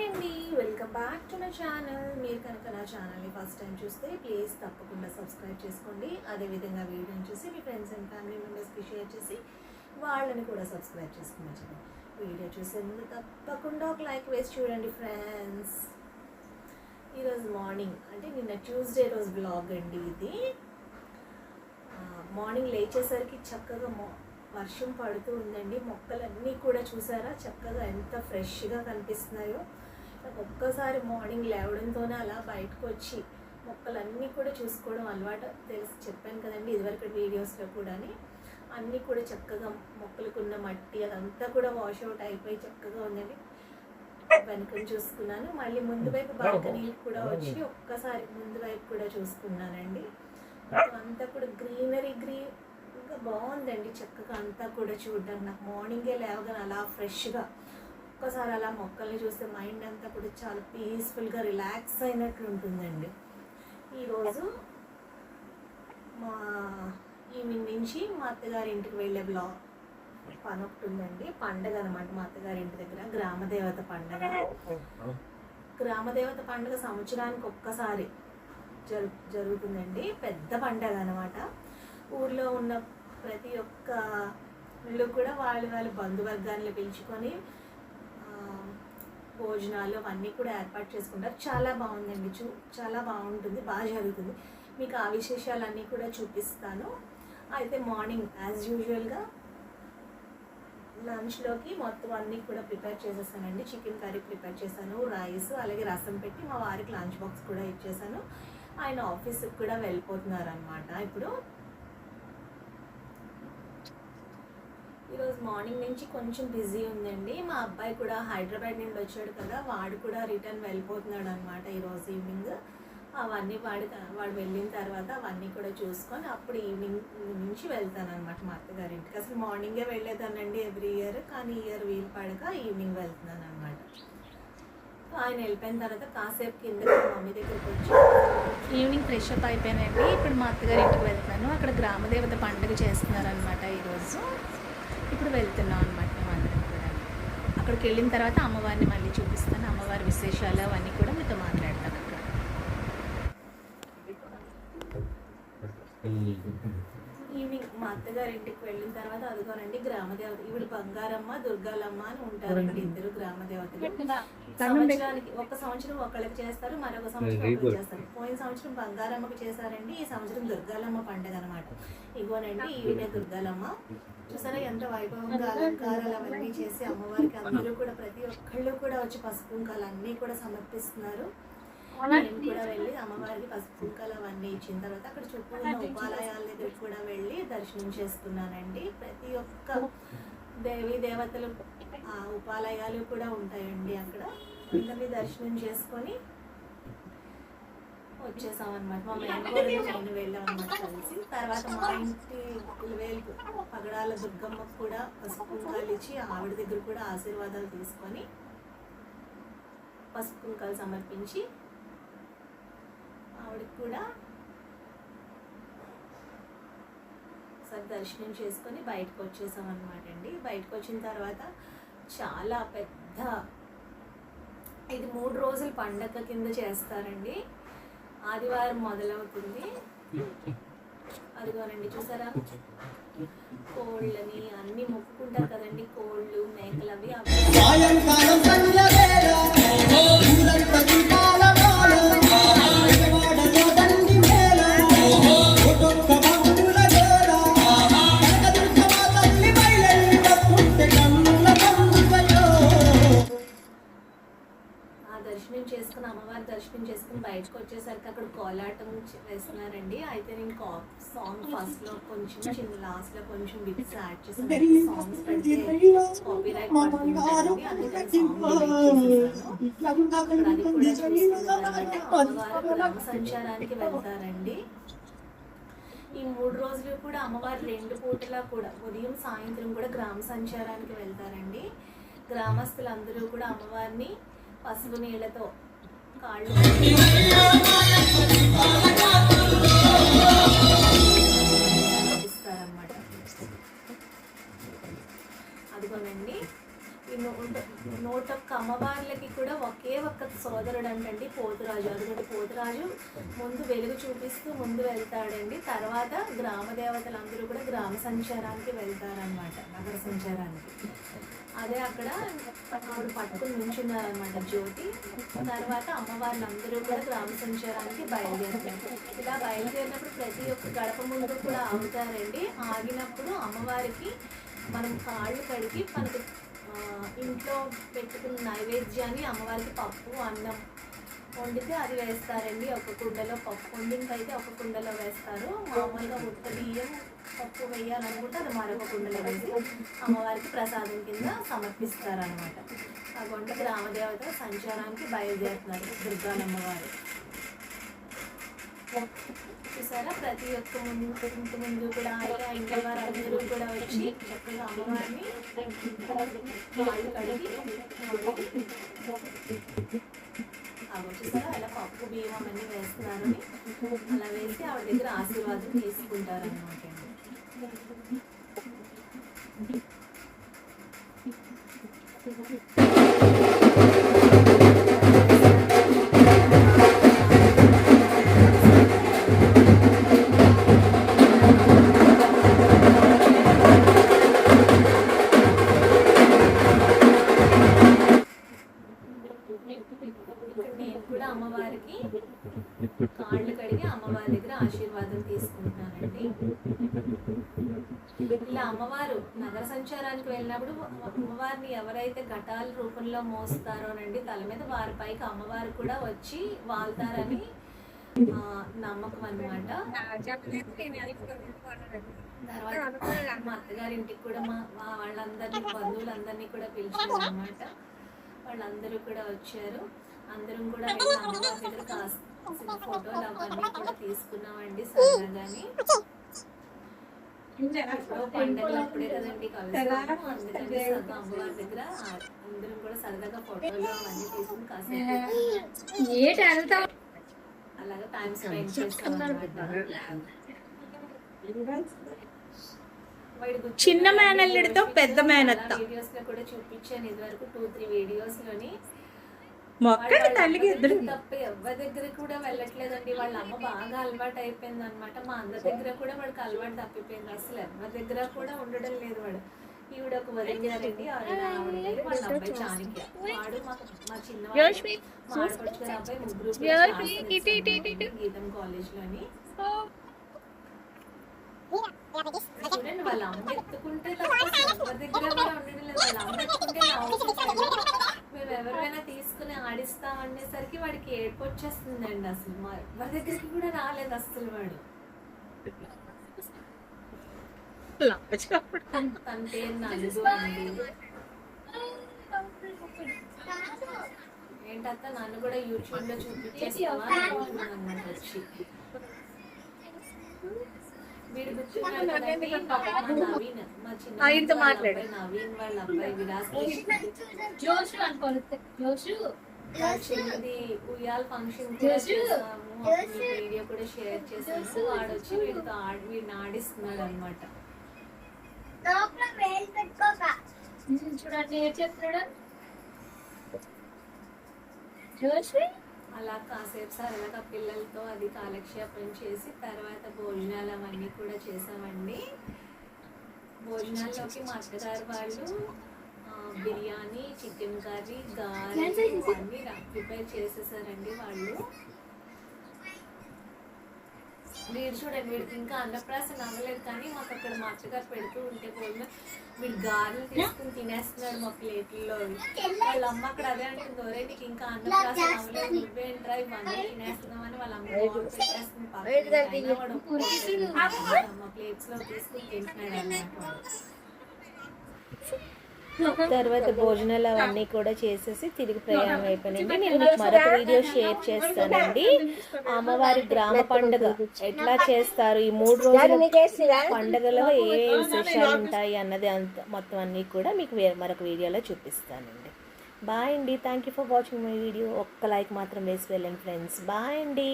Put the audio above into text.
Hi అండి. Welcome back to my channel. మీరు కనుక నా ఛానల్ని ఫస్ట్ టైం చూస్తే ప్లీజ్ తప్పకుండా సబ్స్క్రైబ్ చేసుకోండి. అదేవిధంగా వీడియోని చూసి మీ ఫ్రెండ్స్ అండ్ ఫ్యామిలీ మెంబర్స్కి షేర్ చేసి వాళ్ళని కూడా సబ్స్క్రైబ్ చేసుకోవచ్చు వీడియో చూసే ముందు తప్పకుండా ఒక లైక్ వేసి చూడండి ఫ్రెండ్స్. ఈరోజు మార్నింగ్ అంటే నిన్న ట్యూస్డే రోజు బ్లాగ్ అండి ఇది. మార్నింగ్ లేచేసరికి చక్కగా మొ వర్షం పడుతూ ఉందండి. మొక్కలన్నీ కూడా చూసారా? చక్కగా ఎంత ఫ్రెష్గా కనిపిస్తున్నాయో. ఒక్కసారి మార్నింగ్ లేవడంతోనే అలా బయటకు వచ్చి మొక్కలన్నీ కూడా చూసుకోవడం అలవాటు తెలిసి. చెప్పాను కదండి ఇదివరకు వీడియోస్లో కూడా అన్నీ కూడా చక్కగా మొక్కలకున్న మట్టి అదంతా కూడా వాష్ అవుట్ అయిపోయి చక్కగా ఉందండి. వెనుకని చూసుకున్నాను. మళ్ళీ ముందు వైపు బాల్కనీ కూడా వచ్చి ఒక్కసారి ముందు వైపు కూడా చూసుకున్నానండి. అంతా కూడా గ్రీనరీ గ్రీన్ ఇంకా బాగుందండి. చక్కగా అంతా కూడా చూడడానికి. నాకు మార్నింగే లేవగానే అలా ఫ్రెష్గా ఒక్కసారి అలా మొక్కల్ని చూస్తే మైండ్ అంతా కూడా చాలా పీస్ఫుల్గా రిలాక్స్ అయినట్లు ఉంటుందండి. ఈరోజు మా ఈవినింగ్ నుంచి మా అత్తగారి ఇంటికి వెళ్ళే బ్లాగ్ పని ఒకటి ఉందండి. పండగ అనమాట మా అత్తగారి ఇంటి దగ్గర గ్రామదేవత పండగ. గ్రామదేవత పండుగ సంవత్సరానికి ఒక్కసారి జరు జరుగుతుందండి. పెద్ద పండగ అనమాట ఊర్లో ఉన్న ప్రతి ఒక్క ఇల్లు కూడా వాళ్ళు వాళ్ళ బంధువర్గాన్ని పిలుచుకొని భోజనాలు అవన్నీ కూడా ఏర్పాటు చేసుకుంటారు. చాలా బాగుందండి. చూ చాలా బాగుంటుంది. బాగా జరుగుతుంది. మీకు ఆ విశేషాలన్నీ కూడా చూపిస్తాను. అయితే మార్నింగ్ యాజ్ యూజువల్గా లంచ్లోకి మొత్తం అన్నీ కూడా ప్రిపేర్ చేసేసానండి. చికెన్ కర్రీ ప్రిపేర్ చేశాను రైస్ అలాగే రసం పెట్టి మా వారికి లంచ్ బాక్స్ కూడా ఇచ్చేసాను. ఆయన ఆఫీస్కి కూడా వెళ్ళిపోతున్నారు అనమాట ఇప్పుడు ఈరోజు మార్నింగ్ నుంచి కొంచెం బిజీ ఉందండి. మా అబ్బాయి కూడా హైదరాబాద్ నుండి వచ్చాడు కదా వాడు కూడా రిటర్న్ వెళ్ళిపోతున్నాడు అనమాట ఈరోజు ఈవినింగ్. అవన్నీ వాడి వాడు వెళ్ళిన తర్వాత అవన్నీ కూడా చూసుకొని అప్పుడు ఈవినింగ్ నుంచి వెళ్తాను అనమాట మా అత్తగారి ఇంటికి. అసలు మార్నింగే వెళ్ళేదానండి ఎవ్రీ ఇయర్ కానీ ఇయర్ వీలు పడక ఈవినింగ్ వెళ్తున్నాను అనమాట ఆయన వెళ్ళిపోయిన తర్వాత కాసేపు కింద మమ్మీ దగ్గరికి వచ్చి ఈవినింగ్ ఫ్రెష్ అప్ అయిపోయానండి. ఇప్పుడు మా అత్తగారి ఇంటికి వెళ్తున్నాను. అక్కడ గ్రామదేవత పండుగ చేస్తున్నారనమాట ఈరోజు ఇప్పుడు వెళ్తున్నాం అనమాట మేమందరం కూడా. అక్కడికి వెళ్ళిన తర్వాత అమ్మవారిని మళ్ళీ చూపిస్తాను. అమ్మవారి విశేషాలు అవన్నీ కూడా మీతో మాట్లాడతాను అక్కడ. ఈవినింగ్ మా అత్తగారి ఇంటికి వెళ్ళిన తర్వాత అదిగోనండి గ్రామదేవత ఈవిడ బంగారమ్మ దుర్గాలమ్మ అని ఉంటారండి ఇద్దరు గ్రామదేవతలు. సంవత్సరానికి ఒక సంవత్సరం ఒకళ్ళకి చేస్తారు మరొక సంవత్సరం చేస్తారు. పోయిన సంవత్సరం బంగారమ్మకి చేశారండి ఈ సంవత్సరం దుర్గాలమ్మ పండుగ అనమాట ఇగోనండి ఈవిడే దుర్గాలమ్మ. చూసారా ఎంత వైభవంగా అలంకారాలు అవన్నీ చేసి అమ్మవారికి అందరూ కూడా ప్రతి ఒక్కళ్ళు కూడా వచ్చి పసుపు కుంకాలు అన్నీ కూడా సమర్పిస్తున్నారు. నేను కూడా వెళ్ళి అమ్మవారికి పసుపు కుంకాలు అవన్నీ ఇచ్చిన తర్వాత అక్కడ చుట్టూ ఉన్న ఉపాలయాల దగ్గరికి కూడా వెళ్ళి దర్శనం చేసుకున్నానండి. ప్రతి ఒక్క దేవీ దేవతలు ఆ ఉపాలయాలు కూడా ఉంటాయండి అక్కడ. అందరినీ దర్శనం చేసుకొని వచ్చేసాం అనమాట మా మేనకోడలు నేను వెళ్ళాం అనమాట కలిసి. తర్వాత మా ఇంటి వేలు పగడాల దుర్గమ్మకు కూడా పసుపు కుంకాలు ఇచ్చి ఆవిడ దగ్గర కూడా ఆశీర్వాదాలు తీసుకొని పసుపు కుంకాలు సమర్పించి ఆవిడకి కూడా ఒకసారి దర్శనం చేసుకొని బయటకు వచ్చేసాం అనమాట అండి. బయటకు వచ్చిన తర్వాత చాలా పెద్ద ఇది మూడు రోజులు పండగ కింద చేస్తారండి. ఆదివారం మొదలవుతుంది. అదిగోనండి చూసారా? కోళ్ళని అన్ని మొక్కుకుంటారు కదండి కోళ్ళు మేకలు అవి. దర్శనం చేసుకుని బయటకు వచ్చేసరికి అక్కడ కోలాటం వేస్తున్నారండి. అయితే నేను కా సాంగ్ ఫస్ట్లో కొంచెం చిన్న లాస్ట్లో కొంచెం బిట్స్ యాడ్ సాంగ్స్ పెడితే కాపీ రైట్ అందుకని సాంగ్ గ్రామ సంచారానికి వెళ్తారండి. ఈ మూడు రోజులు కూడా అమ్మవారు రెండు పూటలా కూడా ఉదయం సాయంత్రం కూడా గ్రామ సంచారానికి వెళ్తారండి. గ్రామస్తులందరూ కూడా అమ్మవారిని పసుపు నీళ్ళతో కాళ్ళు అదిగోనండి. ఈ నూట నూట ఒక్క అమ్మవార్లకి కూడా ఒకే ఒక్క సోదరుడు అంటండి పోతురాజు. అదుగుండి పోతురాజు ముందు వెలుగు చూపిస్తూ ముందు వెళ్తాడండి. తర్వాత గ్రామ దేవతలందరూ కూడా గ్రామ సంచారానికి వెళ్తారనమాట నగర సంచారానికి. అదే అక్కడ ఆవిడ పట్టుకుని నించున్నారనమాట జ్యోతి. తర్వాత అమ్మవారిని అందరూ కూడా గ్రామ సంచారానికి బయలుదేరుతారు ఇలా బయలుదేరినప్పుడు ప్రతి ఒక్క గడప ముందు కూడా ఆగుతారండి. ఆగినప్పుడు అమ్మవారికి మనం కాళ్ళు కడిగి మనకు ఇంట్లో పెట్టుకున్న నైవేద్యాన్ని అమ్మవారికి పప్పు అన్నం వండితే అది వేస్తారండి. ఒక కుండలో పప్పు వండింగ్ అయితే ఒక కుండలో వేస్తారు. మామూలుగా ఉత్త బియ్యం పప్పు వేయాలనుకుంటే అది మరొక కుండలో వేసి అమ్మవారికి ప్రసాదం కింద సమర్పిస్తారు అనమాట ఆ వంట గ్రామదేవత సంచారానికి బయలుదేరుతున్నారు దుర్గానమ్మవారు. చూసారా? ప్రతి ఒక్క ముందు ఇంటి ముందు కూడా ఆయన ఇంటి వారు అందరూ కూడా వచ్చి చక్కగా అమ్మవారిని వాళ్ళు కడిగి అవి చూసారా? అలా పప్పు బియ్యం అవన్నీ వేస్తున్నారని. అలా వేసి ఆవిడ దగ్గర ఆశీర్వాదం తీసుకుంటారు అనమాట కూడా అమ్మవారికి కాళ్ళు కడిగి అమ్మవారి దగ్గర ఆశీర్వాదం తీసుకుంటున్నారండి. ఇలా అమ్మవారు నగర సంచారానికి వెళ్ళినప్పుడు అమ్మవారిని ఎవరైతే ఘటాల రూపంలో మోస్తారోనండి తల మీద వారిపైకి అమ్మవారు కూడా వచ్చి వాళ్తారని నమ్మకం అన్నమాట. తర్వాత మా అత్తగారింటికి కూడా మా మా వాళ్ళందరినీ బంధువులందరినీ కూడా పిలిచారు అనమాట వాళ్ళందరూ కూడా వచ్చారు. అందరం కూడా ఫోటోలు అవన్నీ కూడా తీసుకున్నామండి సరదాగాని. ఎప్పుడో పండగలు అప్పుడే కదండి కలుస్తాము. అందుకని సరదా అమ్మవారి దగ్గర అందరం కూడా సరదాగా ఫోటోలు అవన్నీ తీసుకుని కాసేపు ఏటి వెళ్తావు అలాగా టైం స్పెండ్ చేస్తాం చిన్న మేనల్లుడితో పెద్ద మేనత్త. వీడియోస్లో కూడా చూపించాను. ఇదివరకు టూ త్రీ వీడియోస్లోని మొక్కటి తల్లికి ఇద్దరు తప్ప ఎవరి దగ్గర కూడా వెళ్ళట్లేదండి. వాళ్ళ అమ్మ బాగా అలవాటు అయిపోయింది అనమాట మా అందరి దగ్గర కూడా వాడికి అలవాటు తప్పిపోయింది. అసలు ఎవరి దగ్గర కూడా ఉండడం లేదు వాడు. ఈవిడ ఒక పేరు వాళ్ళ అబ్బాయి చాణక్య. వాడు మా చిన్న అబ్బాయి ముగ్గురు గీతం కాలేజ్లోని చూడండి వాళ్ళ అమ్మ ఎత్తుకుంటే తప్ప అసలు ఎవరి దగ్గర కూడా ఉండడం లేదు. వాళ్ళ అమ్మ ఎత్తుకుంటే ఆడిస్తాం అనేసరికి వాడికి ఏడుపు వచ్చేస్తుందండి అసలు. మా ఎవరి దగ్గరికి కూడా రాలేదు అసలు వాడు. తన పేరు అండి నన్ను కూడా యూట్యూబ్లో చూపించేస్తావా? అని అంటున్నాను అన్నమాట వచ్చి వీడు కూర్చున్నాడు కదండి, మా నవీన్ మా చిన్న ఆయనతో వాళ్ళ మాట్లాడు. అబ్బాయి నవీన్ వాళ్ళ అబ్బాయి విలాస్ కృష్ణ. జోషు అనుకోలేదు జోషు. చిన్నది ఉయ్యాల ఫంక్షన్ వీడియో కూడా షేర్ చేసాము వాడు వచ్చి వీడితో ఆడి వీడిని ఆడిస్తున్నాడు అనమాట చూడండి ఏం చెప్తున్నాడు అలా కాసేపు సరదాగా పిల్లలతో అది కాలక్షేపం చేసి తర్వాత భోజనాలు అవన్నీ కూడా చేసామండి భోజనాల్లోకి మా అత్తగారు వాళ్ళు బిర్యానీ చికెన్ కర్రీ గారెలు అన్నీ ప్రిపేర్ చేసేసారండి వాళ్ళు. వీడు చూడండి వీడికి ఇంకా అన్నప్రాసన అవ్వలేదు కానీ మాకు అక్కడ మా అత్తగారు పెడుతూ ఉంటే భోజనం వీడు గారెలు తీసుకుని తినేస్తున్నాడు మా ప్లేట్లలో. వాళ్ళ అమ్మ అక్కడ అదే అంటుంది ఒరే నీకు ఇంకా అన్నప్రాసన అవ్వలేదు నువ్వేంట్రా ఇవన్నీ తినేస్తున్నామని వాళ్ళ అమ్మ పెట్టేస్తుంది. మా ప్లేట్స్లో తీసుకుని తింటున్నాడు అన్నమాట తర్వాత భోజనాలు అవన్నీ కూడా చేసేసి తిరిగి ప్రయాణం అయిపోయినండి నేను మీకు మరొక వీడియో షేర్ చేస్తానండి. అమ్మవారి గ్రామ పండుగ ఎట్లా చేస్తారు? ఈ మూడు రోజుల పండుగలో ఏ విశేషాలు ఉంటాయి అన్నది అంత మొత్తం అన్నీ కూడా మీకు మరొక వీడియోలో చూపిస్తానండి. బాయ్ అండి. Thank you for watching my video ఒక్క లైక్ మాత్రం వేసి వెళ్ళండి ఫ్రెండ్స్ బాయ్ అండి.